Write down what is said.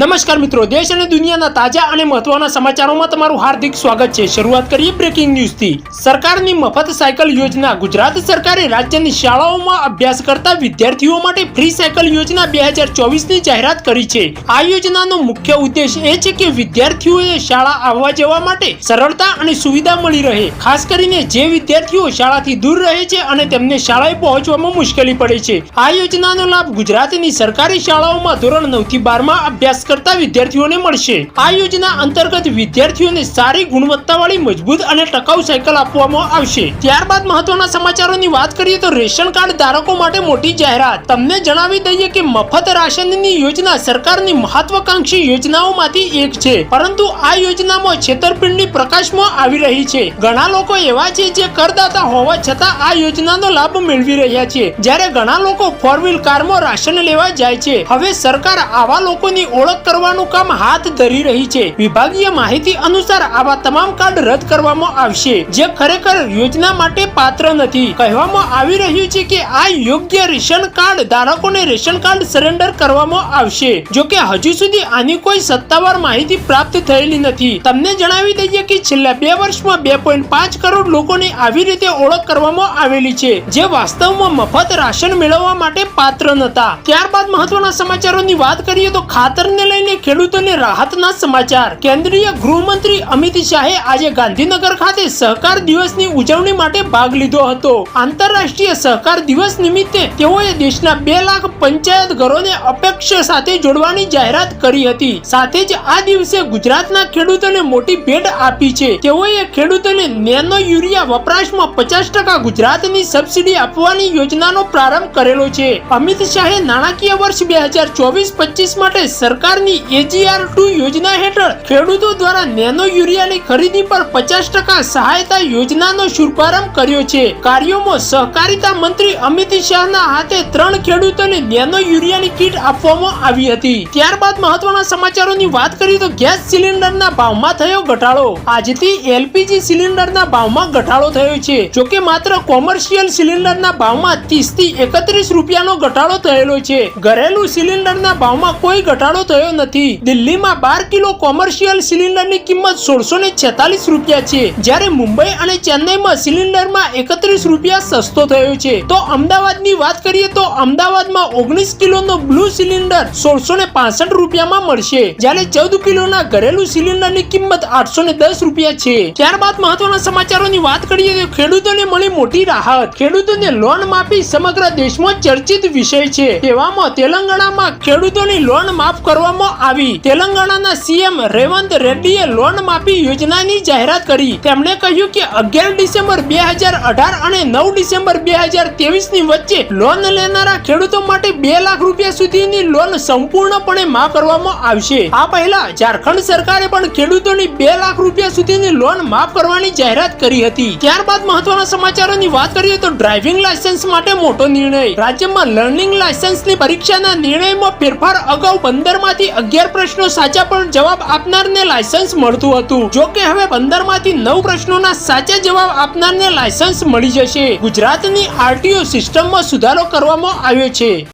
નમસ્કાર મિત્રો, દેશ અને દુનિયાના તાજા અને મહત્વના સમાચારોમાં તમારું હાર્દિક સ્વાગત છે. શરૂઆત કરીએ બ્રેકિંગ ન્યૂઝથી સરકારની મફત સાયકલ યોજના. ગુજરાત સરકારે રાજ્યની શાળાઓમાં અભ્યાસ કરતા વિદ્યાર્થીઓ માટે ફ્રી સાયકલ યોજના બે હજાર ચોવીસની જાહેરાત કરી છે. આ યોજનાનો મુખ્ય ઉદ્દેશ એ છે કે વિદ્યાર્થીઓએ શાળા આવવા જવા માટે સરળતા અને સુવિધા મળી રહે. ખાસ કરીને જે વિદ્યાર્થીઓ શાળાથી દૂર રહે છે અને તેમને શાળાએ પહોંચવામાં મુશ્કેલી પડે છે. આ યોજનાનો લાભ ગુજરાતની સરકારી શાળાઓમાં ધોરણ નવથી અભ્યાસ કરતા વિદ્યાર્થીઓને મળશે. આ યોજના અંતર્ગત વિદ્યાર્થીઓને સારી ગુણવત્તાવાળી, મજબૂત અને ટકાઉ સાયકલ આપવામાં આવશે. ત્યારબાદ મહત્વના સમાચારોની વાત કરીએ તો રેશન કાર્ડ ધારકો માટે મોટી જાહેરાત. તમને જણાવી દઈએ કે મફત રાશનની યોજના સરકારની મહત્વાકાંક્ષી યોજનાઓમાંથી એક છે. પરંતુ આ યોજનામાં છેતરપિંડી પ્રકાશમાં આવી રહી છે. ઘણા લોકો એવા છે જે કરદાતા હોવા છતાં આ યોજનાનો લાભ મેળવી રહ્યા છે. જ્યારે ઘણા લોકો ફોર વ્હીલ કારમાં રાશન લેવા જાય છે. હવે સરકાર આવા લોકોની ઓળખ કરવાનું કામ હાથ ધરી રહી છે. વિભાગીય માહિતી અનુસાર આવા તમામ કાર્ડ રદ કરવામાં આવશે, જે ખરેખર યોજના માટે પાત્ર નથી. કહેવામાં આવી રહ્યું છે કે આ યોગ્ય રેશન કાર્ડ ધારકોને રેશન કાર્ડ સરેન્ડર કરવામાં આવશે. જો કે હજુ સુધી આની કોઈ સત્તાવાર માહિતી પ્રાપ્ત થયેલી નથી. તમને જણાવી દઈએ કે છેલ્લા બે વર્ષમાં બે પોઈન્ટ પાંચ કરોડ લોકોની આવી રીતે ઓળખ કરવામાં આવેલી છે, જે વાસ્તવમાં મફત રાશન મેળવવા માટે પાત્ર નતા ત્યારબાદ મહત્વના સમાચારોની વાત કરીએ તો ખાતરને લઈને ખેડૂતોને રાહતના સમાચાર. કેન્દ્રીય ગૃહમંત્રી અમિત શાહે આજે ગાંધીનગર ખાતે સહકાર દિવસની ઉજવણી માટે ભાગ લીધો હતો. આંતરરાષ્ટ્રીય સહકાર દિવસ નિમિત્તે તેઓએ દેશના બે લાખ પંચાયત ઘરોને અપેક્ષા સાથે જોડવાની જાહેરાત કરી હતી. સાથે જ આ દિવસે ગુજરાતના ખેડૂતોને મોટી ભેટ આપી છે. તેઓએ ખેડૂતોને નેનો યુરિયા વપરાશમાં પચાસ ટકા ગુજરાતની સબસિડી આપવાની યોજનાનો પ્રારંભ કરેલો છે. અમિત શાહે નાણાકીય વર્ષ બે હજાર ચોવીસ પચીસ માટે સરકારની એજીઆર ટુ યોજના હેઠળ ખેડૂતો દ્વારા નેનો યુરિયાની ખરીદી પર પચાસ ટકા સહાયતા યોજનાનો શુભારંભ કર્યો છે. કાર્યોમાં સહકારિતા મંત્રી અમિત શાહના હાથે ત્રણ ખેડૂતોને નેનો યુરિયાની કીટ આપવામાં આવી હતી. ત્યારબાદ મહત્વના સમાચારોની વાત કરીએ તો ગેસ સિલિન્ડરના ભાવમાં થયો ઘટાડો. આજથી એલપીજી સિલિન્ડરના ભાવમાં ઘટાડો થયો છે. જોકે માત્ર કોમર્શિયલ સિલિન્ડરના ભાવમાં 30 થી એકત્રીસ રૂપિયાનો ઘટાડો થયેલો છે. ઘરેલું સિલિન્ડરના ભાવમાં કોઈ ઘટાડો થયો નથી. દિલ્હીમાં બાર કિલો કોમર્શિયલ સિલિન્ડરની કિંમત સોળસો ને છેતાલીસ રૂપિયા છે. જ્યારે મુંબઈ અને ચેન્નઈમાં સિલિન્ડરમાં એકત્રીસ રૂપિયા સસ્તો થયો છે. તો અમદાવાદની વાત કરીએ તો અમદાવાદમાં ઓગણીસ કિલોનો બ્લુ સિલિન્ડર સોળસો ને પાસઠ રૂપિયામાં મળશે. જ્યારે ચૌદ કિલોના ઘરેલું સિલિન્ડરની કિંમત આઠસો ને દસ રૂપિયા છે. ત્યારબાદ મહત્વના સમાચારોની વાત કરીએ તો ખેડૂતોને મળી મોટી રાહત. ખેડૂતોને લોન માફી સમગ્ર દેશમાં ચર્ચિત વિષય છે. તેવામાં તેલંગાણામાં ખેડૂતોની લોન માફ કરવામાં આવી. તેલંગાણાના સીએમ રેવંત રેડ્ડીએ લોન માફી યોજનાની જાહેરાત કરી. તેમણે કહ્યું કે અગિયાર ડિસેમ્બર બે હજાર અઢાર અને નવ ડિસેમ્બર બે હજારની વચ્ચે લોન લેનારા ખેડૂતો માટે બે લાખ રૂપિયા સુધીની લોન સંપૂર્ણપણે માફ કરવામાં આવશે. આ પહેલા ઝારખંડ સરકારે પણ ખેડૂતોની બે લાખ રૂપિયા સુધીની લોન માફ કરવાની જાહેરાત કરી હતી. ત્યારબાદ મહત્વના સમાચારોની વાત કરીએ તો ડ્રાઇવિંગ લાયસન્સ માટે મોટો નિર્ણય. રાજ્યમાં લર્નિંગ લાયસન્સની પરીક્ષાના નિર્ણયમાં ફેરફાર અગાઉ પંદર માંથી અગિયાર પ્રશ્નો સાચા પણ જવાબ આપનારને લાયસન્સ મળતું હતું. જો કે હવે પંદરમાંથી નવ પ્રશ્નોના સાચા જવાબ આપનારને લાયસન્સ મળી જશે. ગુજરાતની આરટીઓ સિસ્ટમમાં સુધારો કરવામાં આવ્યો છે.